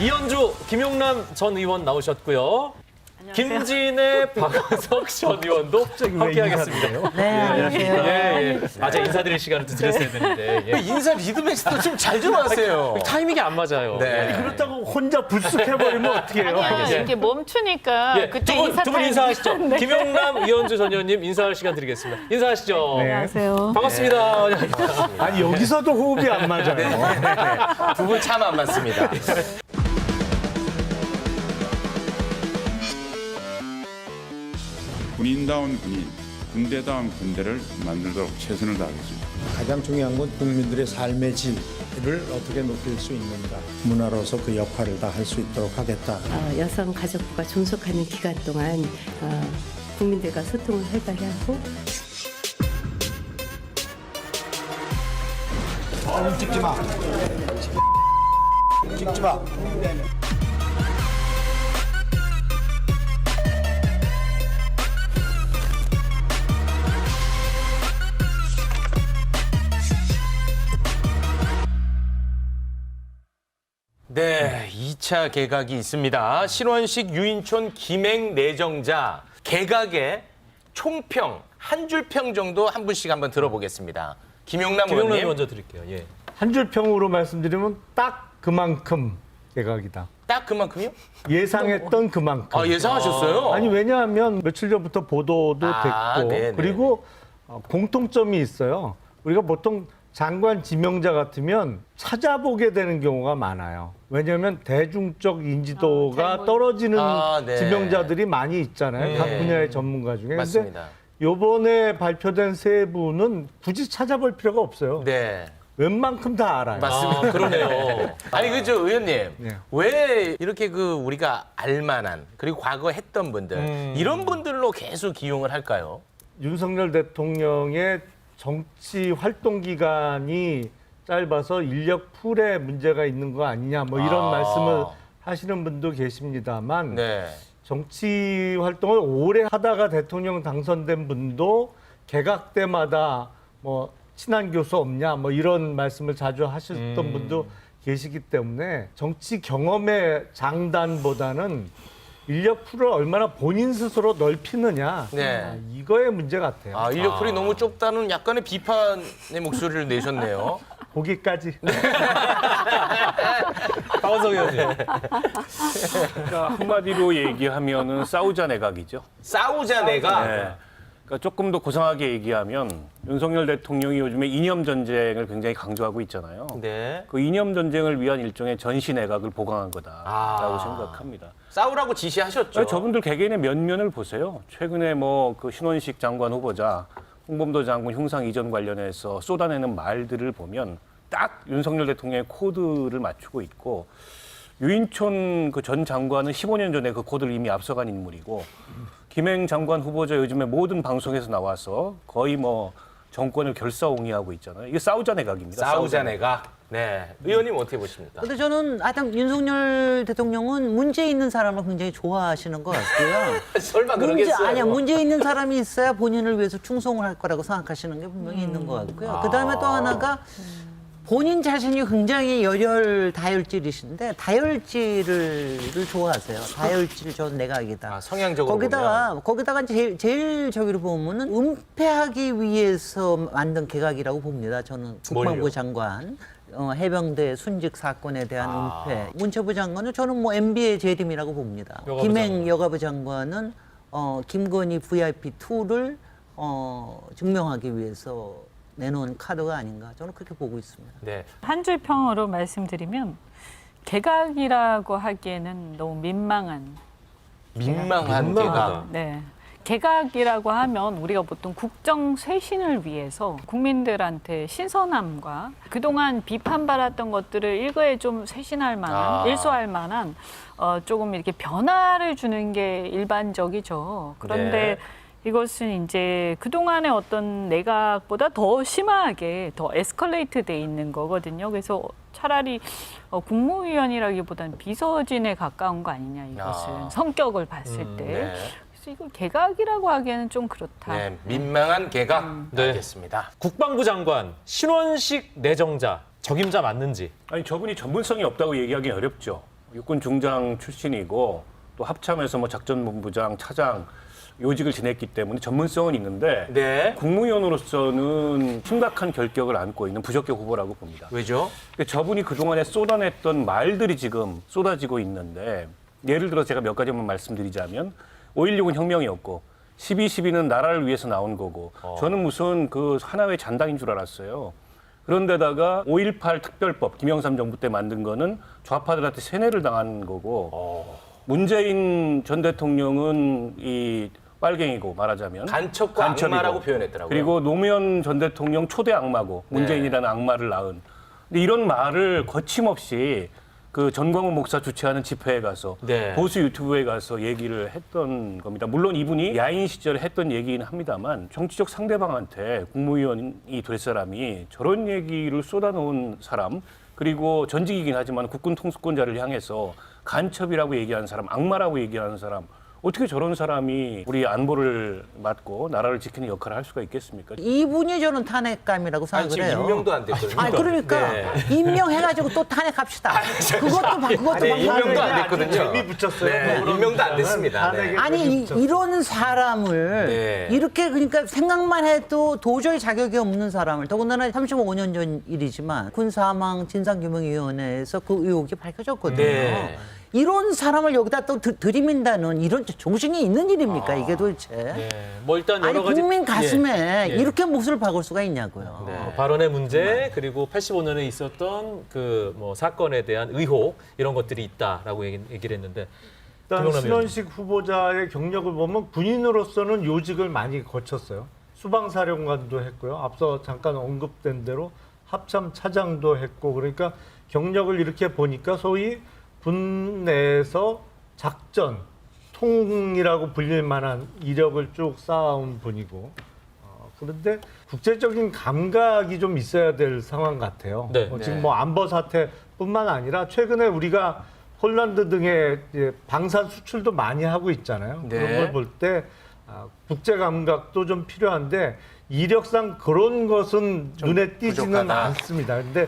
이현주, 김용남 전 의원 나오셨고요. 김진애, 박원석 전 의원도 함께하겠습니다. 네, 안녕하세요. 예, 예. 맞아 인사드릴 시간을 또 드렸어야 되는데 예. 인사 리드메스터 좀잘 좀 하세요. 타이밍이 안 맞아요. 네. 예. 그렇다고 혼자 불쑥해버리면 어떻게 해요? 아니야, 이렇게 멈추니까 예, 그때 두 분, 인사 두분 타임. 인사하시죠. 네. 김용남, 이현주 전 의원님 인사할 시간 드리겠습니다. 인사하시죠. 네. 안녕하세요. 반갑습니다. 아니 여기서도 호흡이 안 맞아요. 두 분 참 안 맞습니다. 군인다운 군인, 군대다운 군대를 만들도록 최선을 다하겠습니다. 가장 중요한 건 국민들의 삶의 질을 어떻게 높일 수 있는가. 문화로서 그 역할을 다 할 수 있도록 하겠다. 어, 여성 가족부가 존속하는 기간 동안 어, 국민들과 소통을 활발히 하고 찍지 마. 찍지 마. 2차 개각이 있습니다. 신원식 유인촌 김행 내정자 개각의 총평 한 줄 평 정도 한 분씩 한번 들어보겠습니다. 김용남 김용남 의원님 먼저 드릴게요. 예. 한 줄 평으로 말씀드리면 딱 그만큼 개각이다. 딱 그만큼요? 예상했던 그만큼. 아 예상하셨어요? 아니 왜냐하면 며칠 전부터 보도도 아, 됐고 네네. 그리고 어, 공통점이 있어요. 우리가 보통 장관 지명자 같으면 찾아보게 되는 경우가 많아요. 왜냐하면 대중적 인지도가 아. 떨어지는 아, 네. 지명자들이 많이 있잖아요. 각 네. 분야의 전문가 중에. 맞습니다. 요번에 발표된 세 분은 굳이 찾아볼 필요가 없어요. 네. 웬만큼 다 알아요. 맞습니다. 아, 그러네요. 아니 그죠 의원님 네. 왜 이렇게 그 우리가 알만한 그리고 과거 했던 분들 음. 이런 분들로 계속 기용을 할까요? 윤석열 대통령의 정치 활동 기간이 짧아서 인력 풀에 문제가 있는 거 아니냐 뭐 이런 아. 말씀을 하시는 분도 계십니다만 네. 정치 활동을 오래 하다가 대통령 당선된 분도 개각 때마다 뭐 친한 교수 없냐 뭐 이런 말씀을 자주 하셨던 음. 분도 계시기 때문에 정치 경험의 장단보다는 인력 풀을 얼마나 본인 스스로 넓히느냐 네. 아, 이거의 문제 같아요. 아 인력풀이 너무 좁다는 약간의 비판의 목소리를 내셨네요. 거기까지. 박원석 의원님. 그러니까 한마디로 얘기하면은 싸우자 내각이죠. 싸우자 내가 네. 그러니까 조금 더 고상하게 얘기하면 윤석열 대통령이 요즘에 이념 전쟁을 굉장히 강조하고 있잖아요. 네. 그 이념 전쟁을 위한 일종의 전시 내각을 보강한 거다라고 아. 생각합니다. 싸우라고 지시하셨죠. 아니, 저분들 개개인의 면면을 보세요. 최근에 뭐 그 신원식 장관 후보자, 홍범도 장군 흉상 이전 관련해서 쏟아내는 말들을 보면 딱 윤석열 대통령의 코드를 맞추고 있고 유인촌 그 전 장관은 15년 전에 그 코드를 이미 앞서간 인물이고 김행 장관 후보자 요즘에 모든 방송에서 나와서 거의 뭐 정권을 결사옹이하고 있잖아요. 이게 싸우자 내각입니다. 싸우자 내가. 네. 의원님 어떻게 보십니까? 근데 저는 하여튼 윤석열 대통령은 문제 있는 사람을 굉장히 좋아하시는 것 같고요. 설마 문제 그러겠어요? 아니야 문제 있는 사람이 있어야 본인을 위해서 충성을 할 거라고 생각하시는 게 분명히 있는 것 같고요. 그 다음에 또 하나가 본인 자신이 굉장히 열혈 다혈질이신데 다혈질을 좋아하세요. 다혈질 전 내각이다. 아, 성향적으로 거기다가 거기다가 제일, 제일 저기로 보면은 은폐하기 위해서 만든 개각이라고 봅니다. 저는 국방부? 장관. 어, 해병대 순직 사건에 대한 아. 은폐. 문체부 장관은 저는 뭐 MB의 재림이라고 봅니다. 여가부 김행 장관. 여가부 장관은 어, 김건희 VIP2를 어, 증명하기 위해서 내놓은 카드가 아닌가 저는 그렇게 보고 있습니다. 네. 한 줄 평으로 말씀드리면 개각이라고 하기에는 너무 민망한. 민망한. 개각. 네. 개각이라고 하면 우리가 보통 국정 쇄신을 위해서 국민들한테 신선함과 그동안 비판받았던 것들을 일거에 좀 쇄신할 만한, 아. 일소할 만한 어, 조금 이렇게 변화를 주는 게 일반적이죠. 그런데 네. 이것은 이제 그동안의 어떤 내각보다 더 심하게 더 에스컬레이트 돼 있는 거거든요. 그래서 차라리 어, 국무위원이라기보다는 비서진에 가까운 거 아니냐 이것은 아. 성격을 봤을 음, 때. 네. 그래서 이걸 개각이라고 하기에는 좀 그렇다. 네. 민망한 개각. 네. 알겠습니다. 국방부 장관 신원식 내정자 적임자 맞는지. 아니 저분이 전문성이 없다고 얘기하기 어렵죠. 육군 중장 출신이고 또 합참에서 뭐 작전본부장, 차장 요직을 지냈기 때문에 전문성은 있는데 네. 국무위원으로서는 심각한 결격을 안고 있는 부적격 후보라고 봅니다. 왜죠? 저분이 그동안에 쏟아냈던 말들이 지금 쏟아지고 있는데 예를 들어 제가 몇 가지만 말씀드리자면 5.16은 혁명이었고 12.12는 나라를 위해서 나온 거고 저는 무슨 그 하나의 잔당인 줄 알았어요. 그런데다가 5.18 특별법 김영삼 정부 때 만든 거는 좌파들한테 세뇌를 당한 거고 문재인 전 대통령은 이 빨갱이고 말하자면 간첩과. 악마라고 표현했더라고요. 그리고 노무현 전 대통령 초대 악마고 문재인이라는 악마를 낳은. 근데 이런 말을 거침없이 그 전광훈 목사 주최하는 집회에 가서 네. 보수 유튜브에 가서 얘기를 했던 겁니다. 물론 이분이 야인 시절에 했던 얘기긴 합니다만 정치적 상대방한테 국무위원이 될 사람이 저런 얘기를 쏟아놓은 사람 그리고 전직이긴 하지만 국군 통수권자를 향해서 간첩이라고 얘기하는 사람, 악마라고 얘기하는 사람 어떻게 저런 사람이 우리 안보를 맡고 나라를 지키는 역할을 할 수가 있겠습니까? 이분이 저는 탄핵감이라고 아니, 생각을 지금 해요. 임명도 안 됐거든요. 아니 그러니까 네. 임명해가지고 또 탄핵합시다. 그것도 봐, 그것도 아니, 막 임명도 안 됐거든요. 재미 붙였어요. 네, 그런 임명도 안 됐습니다. 네. 탄핵에 아니 이. 이런 사람을 네. 이렇게 그러니까 생각만 해도 도저히 자격이 없는 사람을 더군다나 35년 전 일이지만 군사망 진상규명위원회에서 그 의혹이 밝혀졌거든요. 네. 이런 사람을 여기다 또 들- 들이민다는 이런 정신이 있는 일입니까 이게 도대체? 네. 뭐 일단 아니 여러 가지 국민 가슴에 예, 예. 이렇게 못을 박을 수가 있냐고요. 어, 발언의 문제 그리고 85년에 있었던 그 뭐 사건에 대한 의혹 이런 것들이 있다라고 얘기, 얘기를 했는데 일단 신원식 후보자의 경력을 보면 군인으로서는 요직을 많이 거쳤어요. 수방사령관도 했고요. 앞서 잠깐 언급된 대로 합참 차장도 했고 그러니까 경력을 이렇게 보니까 소위 군 내에서 작전 통이라고 불릴 만한 이력을 쭉 쌓아온 분이고 어, 그런데 국제적인 감각이 좀 있어야 될 상황 같아요. 네. 어, 지금 뭐 안보 사태뿐만 아니라 최근에 우리가 폴란드 등의 방산 수출도 많이 하고 있잖아요. 네. 그런 걸 볼 때 아, 국제 감각도 좀 필요한데 이력상 그런 것은 눈에 띄지는 부족하다. 않습니다. 근데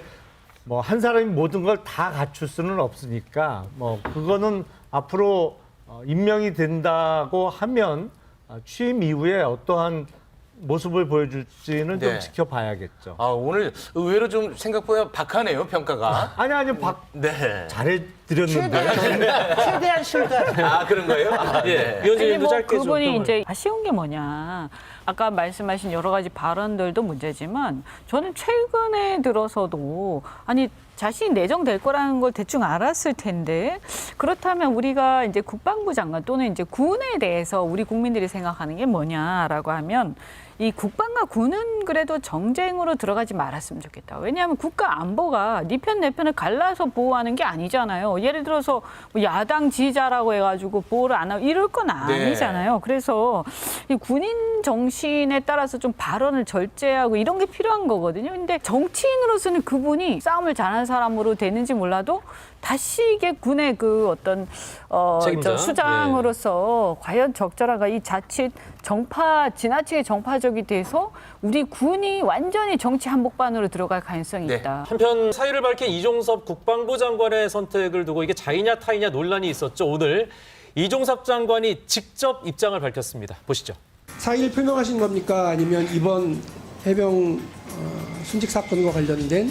뭐 한 사람이 모든 걸 다 갖출 수는 없으니까 뭐 그거는 앞으로 어, 임명이 된다고 하면 아, 취임 이후에 어떠한 모습을 보여줄지는 네. 좀 지켜봐야겠죠. 아, 오늘 의외로 좀 생각보다 박하네요, 평가가. 아니 아니 박 네. 잘해드렸는데 최대한 최대한 실드. 아, 그런 거예요? 아, 예, 네. 근데 뭐 짧게 좀 그분이. 이제 아쉬운 게 뭐냐. 아까 말씀하신 여러 가지 발언들도 문제지만 저는 최근에 들어서도 아니 자신이 내정될 거라는 걸 대충 알았을 텐데 그렇다면 우리가 이제 국방부 장관 또는 이제 군에 대해서 우리 국민들이 생각하는 게 뭐냐라고 하면 이 국방과 군은 그래도 정쟁으로 들어가지 말았으면 좋겠다. 왜냐하면 국가 안보가 네 편 내 편을 갈라서 보호하는 게 아니잖아요. 예를 들어서 뭐 야당 지지자라고 해가지고 보호를 안 하고 이럴 건 아니잖아요. 그래서 이 군인 정신에 따라서 좀 발언을 절제하고 이런 게 필요한 거거든요. 근데 정치인으로서는 그분이 싸움을 잘하는 사람으로 되는지 몰라도 다시 이게 군의 그 어떤 어, 책임자? 저 수장으로서 과연 적절한가 이 자칫 정파 지나치게 정파적 이 돼서 우리 군이 완전히 정치 한복판으로 들어갈 가능성이 네. 있다. 한편 사유를 밝힌 이종섭 국방부 장관의 선택을 두고 이게 자이냐 타이냐 논란이 있었죠. 오늘 이종섭 장관이 직접 입장을 밝혔습니다. 보시죠. 사의를 표명하신 겁니까? 아니면 이번 해병 어, 순직 사건과 관련된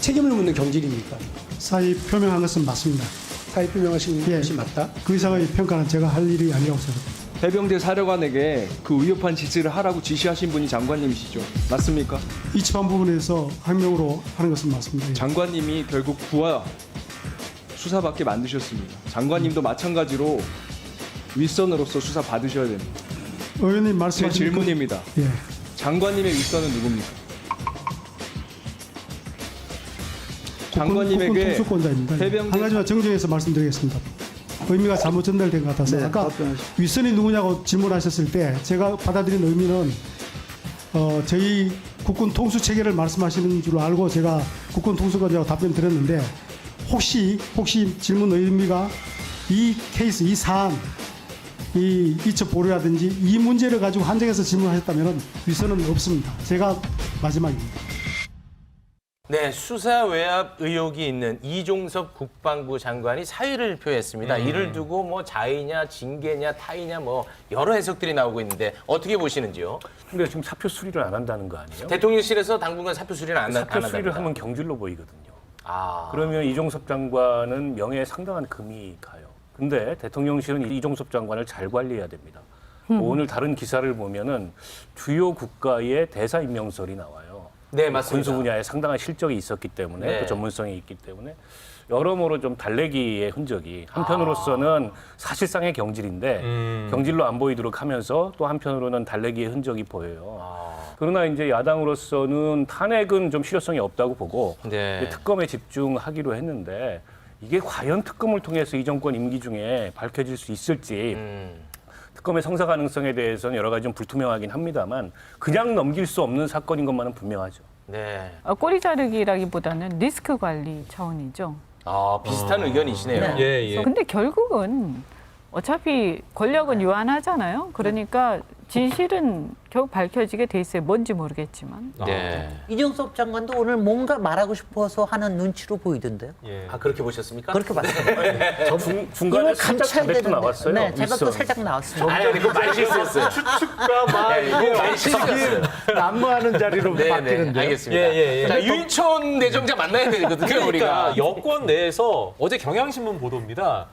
책임을 묻는 경질입니까? 사의 표명한 것은 맞습니다. 사의 표명하신 예. 것이 맞다? 그 이상의 평가는 제가 할 일이 아니라고 생각합니다. 해병대 사령관에게 그 위협한 짓을 하라고 지시하신 분이 장관님이시죠. 맞습니까? 이치한 부분에서 항명으로 하는 것은 맞습니다. 예. 장관님이 결국 부하 수사받게 만드셨습니다. 장관님도 마찬가지로 윗선으로서 수사 받으셔야 됩니다. 의원님 제 말씀하신 질문입니다. 그, 예. 장관님의 윗선은 누굽니까? 국군 장관님에게 통수권자입니다. 예. 해병대 한 가지만 정정해서 말씀드리겠습니다. 의미가 잘못 전달된 것 같아서 아까 윗선이 누구냐고 질문하셨을 때 제가 받아들인 의미는 어, 저희 국군 통수 체계를 말씀하시는 줄 알고 제가 국군 통수권자고 답변 드렸는데 혹시 혹시 질문 의미가 이 케이스 이 사안 이 이첩 보류라든지 이 문제를 가지고 한정해서 질문하셨다면 윗선은 없습니다. 제가 마지막입니다. 네, 수사 외압 의혹이 있는 이종섭 국방부 장관이 사의를 표했습니다. 이를 두고 뭐 자의냐, 징계냐, 타의냐 뭐 여러 해석들이 나오고 있는데 어떻게 보시는지요? 근데 지금 사표 수리를 안 한다는 거 아니에요? 대통령실에서 당분간 사표 수리를 안, 한- 안 사표 한다. 수리를 하면 경질로 보이거든요. 아, 그러면 이종섭 장관은 명예에 상당한 금이 가요. 근데 대통령실은 이종섭 장관을 잘 관리해야 됩니다. 오늘 다른 기사를 보면은 주요 국가의 대사 임명설이 나와요. 네, 맞습니다. 군수 분야에 상당한 실적이 있었기 때문에 네. 또 전문성이 있기 때문에 여러모로 좀 달래기의 흔적이 한편으로서는 사실상의 경질인데 음. 경질로 안 보이도록 하면서 또 한편으로는 달래기의 흔적이 보여요. 아. 그러나 이제 야당으로서는 탄핵은 좀 실효성이 없다고 보고 네. 특검에 집중하기로 했는데 이게 과연 특검을 통해서 이 정권 임기 중에 밝혀질 수 있을지 음. 특검의 성사 가능성에 대해서는 여러 가지 좀 불투명하긴 합니다만 그냥 넘길 수 없는 사건인 것만은 분명하죠. 네. 어, 꼬리 자르기라기보다는 리스크 관리 차원이죠. 아, 비슷한 의견이시네요. 예, 예. 근데 결국은 어차피 권력은 유한하잖아요. 그러니까 진실은 결국 밝혀지게 돼 있어요. 뭔지 모르겠지만. 네. 이종섭 장관도 오늘 뭔가 말하고 싶어서 하는 눈치로 보이던데요. 예. 아, 그렇게 보셨습니까? 그렇게 봤어요. 중, 중간에 이걸 살짝 감춰야 자백도 되는데. 나왔어요. 네, 제가 또. 살짝 나왔습니다. 아니, 아니, 그거 말 실수였어요. 추측과 막 네, 이거 많이 실수였어요. 난무하는 자리로 네, 네, 바뀌는데. 알겠습니다. 예, 예, 예. 자, 유인촌 내정자 만나야 되거든요, 그러니까 우리가. 여권 내에서 어제 경향신문 보도입니다.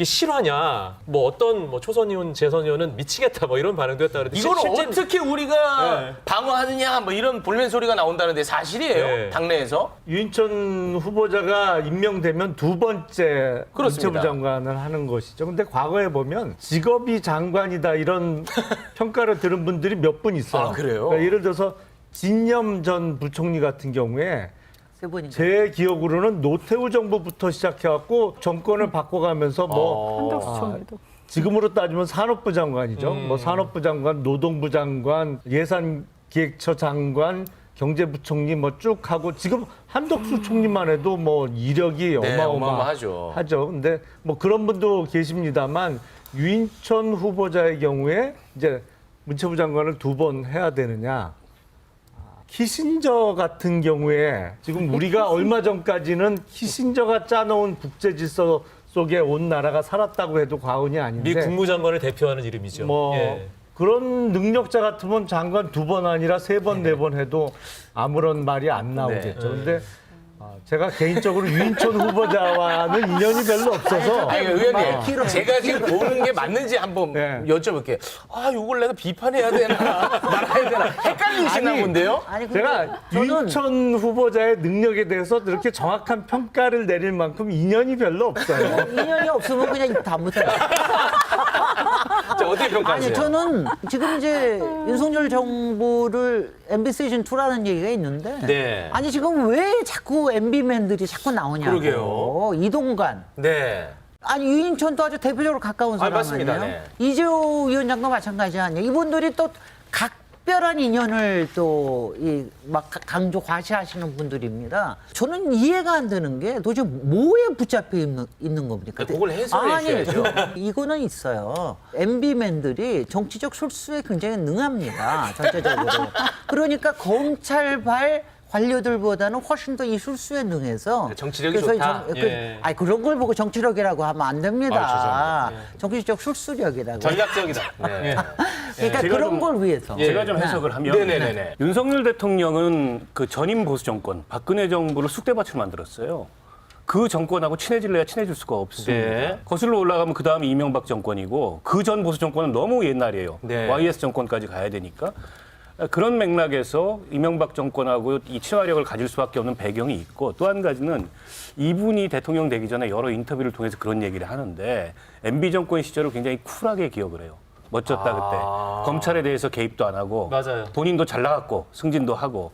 이게 실화냐? 뭐 어떤 뭐 초선 의원, 재선 의원은 미치겠다 뭐 이런 반응도 했다 그러는데 이걸 실제- 어떻게 우리가 네. 방어하느냐 뭐 이런 볼멘 소리가 나온다는데 사실이에요 네. 당내에서 유인천 후보자가 임명되면 두 번째 그렇습니다. 문체부 장관을 하는 것이죠. 근데 과거에 보면 직업이 장관이다 이런 평가를 들은 분들이 몇 분 있어요. 아, 그래요? 그러니까 예를 들어서 진념 전 부총리 같은 경우에 세 번인가. 제 기억으로는 노태우 정부부터 시작해갖고 정권을 바꿔가면서 뭐 어. 한덕수 총리도. 지금으로 따지면 산업부 장관이죠. 음. 뭐 산업부 장관, 노동부 장관, 예산기획처 장관, 경제부총리 뭐 쭉 하고 지금 한덕수 총리만 해도 뭐 이력이 네, 어마어마하죠. 어마어마하죠. 하죠. 근데 뭐 그런 분도 계십니다만 유인천 후보자의 경우에 이제 문체부 장관을 두 번 해야 되느냐. 키신저 같은 경우에 지금 우리가 얼마 전까지는 키신저가 짜놓은 국제 질서 속에 온 나라가 살았다고 해도 과언이 미 아닌데 국무장관을 대표하는 이름이죠. 뭐 예. 그런 능력자 같으면 장관 두 번 아니라 세 번 네 번 해도 아무런 말이 안 나오겠죠. 근데 아, 제가 개인적으로 유인천 후보자와는 인연이 별로 없어서 아니 의원님 아. 제가 지금 보는 게 맞는지 한번 네. 여쭤볼게요 아 이걸 내가 비판해야 되나 말아야 되나 헷갈리시나 아니, 본데요 아니 제가 저는 유인천 후보자의 능력에 대해서 그렇게 정확한 평가를 내릴 만큼 인연이 별로 없어요. 인연이 없으면 그냥 입 다물어요. 자, 어떻게 평가하세요 아니 저는 지금 이제 윤석열 정부를 시즌 2라는 얘기가 있는데 네. 아니 지금 왜 자꾸 MB맨들이 자꾸 나오냐고 그러게요. 이동관 네 아니 유인천도 아주 대표적으로 가까운 아, 사람 맞습니다. 아니에요? 네. 이재호 위원장도 마찬가지 아니에요? 이분들이 또 각별한 인연을 또 이 막 강조 과시하시는 분들입니다. 저는 이해가 안 되는 게 도대체 뭐에 붙잡혀 있는, 있는 겁니까? 그걸 해설해 주셔야죠. 이거는 있어요. MB맨들이 정치적 술수에 굉장히 능합니다. 전체적으로. 그러니까 검찰발 관료들보다는 훨씬 더 이 술수에 능해서 정치력이 그래서 좋다. 정- 그, 예. 아니 그런 걸 보고 정치력이라고 하면 안 됩니다. 아, 죄송합니다. 정치적 술수력이라고. 전략적이다 네. 그러니까 그런 좀- 걸 위해서. 제가 좀 해석을 하면 네네네네. 윤석열 대통령은 그 전임 보수 정권 박근혜 정부를 쑥대밭으로 만들었어요. 그 정권하고 친해질래야 친해질 수가 없습니다. 네. 거슬러 올라가면 그 다음이 이명박 정권이고 그 전 보수 정권은 너무 옛날이에요. 네. YS 정권까지 가야 되니까 그런 맥락에서 이명박 정권하고 이 친화력을 가질 수밖에 없는 배경이 있고 또 한 가지는 이분이 대통령 되기 전에 여러 인터뷰를 통해서 그런 얘기를 하는데 MB 정권 시절을 굉장히 쿨하게 기억을 해요. 멋졌다 그때 아. 검찰에 대해서 개입도 안 하고 맞아요. 본인도 잘 나갔고 승진도 하고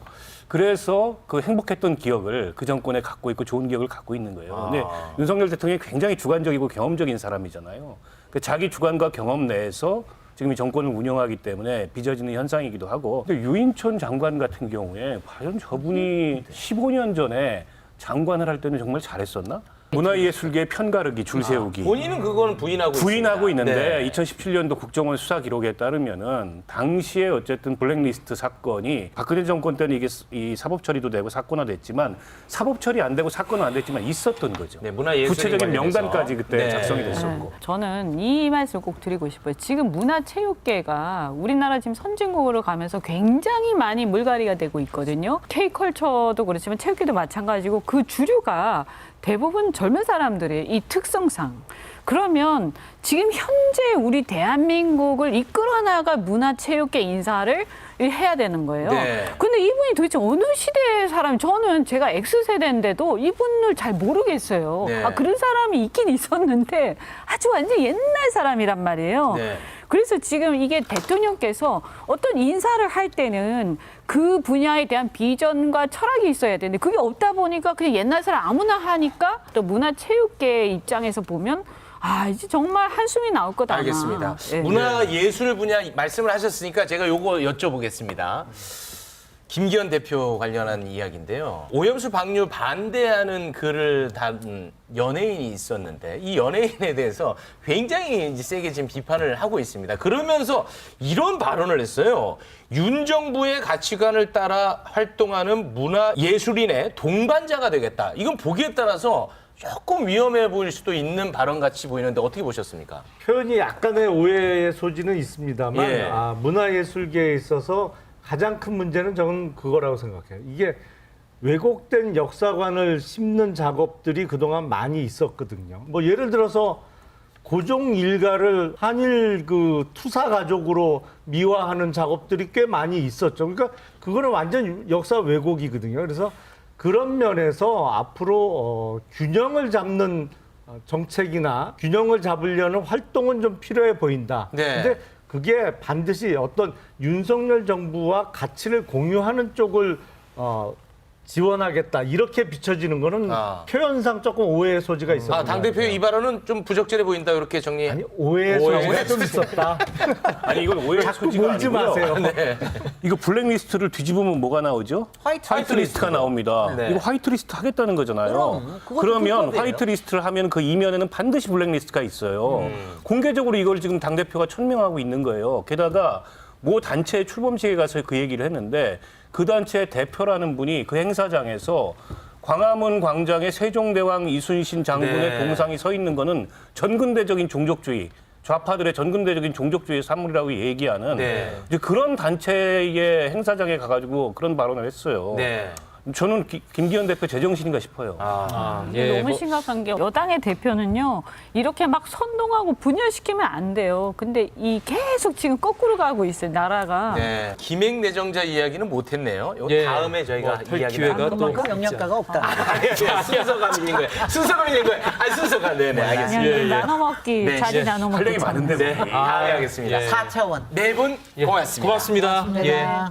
그래서 그 행복했던 기억을 그 정권에 갖고 있고 좋은 기억을 갖고 있는 거예요. 근데 아. 윤석열 대통령이 굉장히 주관적이고 경험적인 사람이잖아요. 그 자기 주관과 경험 내에서 지금 이 정권을 운영하기 때문에 빚어지는 현상이기도 하고. 근데 유인천 장관 같은 경우에 과연 저분이 15년 전에 장관을 할 때는 정말 잘했었나? 문화예술계 편가르기, 줄 세우기. 본인은 그거는 부인하고 부인하고 있습니다. 있는데 네. 2017년도 국정원 수사 기록에 따르면은 당시에 어쨌든 블랙리스트 사건이 박근혜 정권 때는 이게 이 사법 처리도 되고 사건화됐지만 사법 처리 안 되고 사건은 안 됐지만 있었던 거죠. 네, 문화예술인 구체적인 관련해서. 명단까지 그때 네. 작성이 됐었고. 네. 저는 이 말씀 꼭 드리고 싶어요. 지금 문화체육계가 우리나라 지금 선진국으로 가면서 굉장히 많이 물갈이가 되고 있거든요. K컬처도 그렇지만 체육계도 마찬가지고 그 주류가 대부분 젊은 사람들의 이 특성상. 그러면 지금 현재 우리 대한민국을 이끌어 나갈 문화체육계 인사를 해야 되는 거예요. 네. 근데 이분이 도대체 어느 시대의 사람이 저는 제가 X세대인데도 이분을 잘 모르겠어요. 네. 아, 그런 사람이 있긴 있었는데 아주 완전 옛날 사람이란 말이에요. 네. 그래서 지금 이게 대통령께서 어떤 인사를 할 때는 그 분야에 대한 비전과 철학이 있어야 되는데 그게 없다 보니까 그냥 옛날 사람 아무나 하니까 또 문화체육계 입장에서 보면 아 이제 정말 한숨이 나올 거다. 알겠습니다. 예. 문화 예술 분야 말씀을 하셨으니까 제가 요거 여쭤보겠습니다. 김기현 대표 관련한 이야기인데요. 오염수 방류 반대하는 글을 단 연예인이 있었는데 이 연예인에 대해서 굉장히 이제 세게 지금 비판을 하고 있습니다. 그러면서 이런 발언을 했어요. 윤 정부의 가치관을 따라 활동하는 문화 예술인의 동반자가 되겠다. 이건 보기에 따라서 조금 위험해 보일 수도 있는 발언 같이 보이는데 어떻게 보셨습니까? 표현이 약간의 오해의 소지는 있습니다만 예. 아, 문화예술계에 있어서 가장 큰 문제는 저는 그거라고 생각해요. 이게 왜곡된 역사관을 심는 작업들이 그동안 많이 있었거든요. 뭐 예를 들어서 고종 일가를 한일 그 투사 가족으로 미화하는 작업들이 꽤 많이 있었죠. 그러니까 그거는 완전 역사 왜곡이거든요. 그래서 그런 면에서 앞으로 어, 균형을 잡는 어, 정책이나 균형을 잡으려는 활동은 좀 필요해 보인다. 네. 근데 그게 반드시 어떤 윤석열 정부와 가치를 공유하는 쪽을 어, 지원하겠다 이렇게 비춰지는 거는 아. 표현상 조금 오해의 소지가 있었던 아, 것 당대표의 이 발언은 좀 부적절해 보인다 이렇게 정리. 아니 오해의 오해, 소지가 오해 좀 있었다. 아니 이건 오해의 자꾸 소지가 몰지 아니고요. 마세요. 네. 이거 블랙리스트를 뒤집으면 뭐가 나오죠? 화이트 화이트리스트가 나옵니다. 네. 이거 화이트리스트 하겠다는 거잖아요. 그럼, 그것도 불법이에요. 화이트리스트를 하면 그 이면에는 반드시 블랙리스트가 있어요. 공개적으로 이걸 지금 당대표가 천명하고 있는 거예요. 게다가 모 단체의 출범식에 가서 그 얘기를 했는데 그 단체의 대표라는 분이 그 행사장에서 광화문 광장에 세종대왕 이순신 장군의 네. 동상이 서 있는 거는 전근대적인 종족주의, 좌파들의 전근대적인 종족주의 산물이라고 얘기하는 네. 이제 그런 단체의 행사장에 가가지고 그런 발언을 했어요. 네. 저는 기- 김기현 대표 제정신인가 싶어요. 아, 근데 예, 너무 뭐- 심각한 게 여당의 대표는요 이렇게 막 선동하고 분열시키면 안 돼요. 근데 이 계속 지금 거꾸로 가고 있어요 나라가. 네. 김행 내정자 이야기는 못했네요. 요 예, 다음에 저희가 뭐할 이야기 기회가 또 그만큼 영양가가 없다. 아니, 아니, 순서가 밀린 거예요. 순서가 밀린 거예요. 아니, 순서가. 네네, 알겠습니다. 그냥 나눠 먹기 네, 자리 예. 나눠 할 먹기 얘기 참. 많은데 네, 뭐. 다음에 하겠습니다. 예. 4차원. 네분 고맙습니다. 고맙습니다. 예. 네.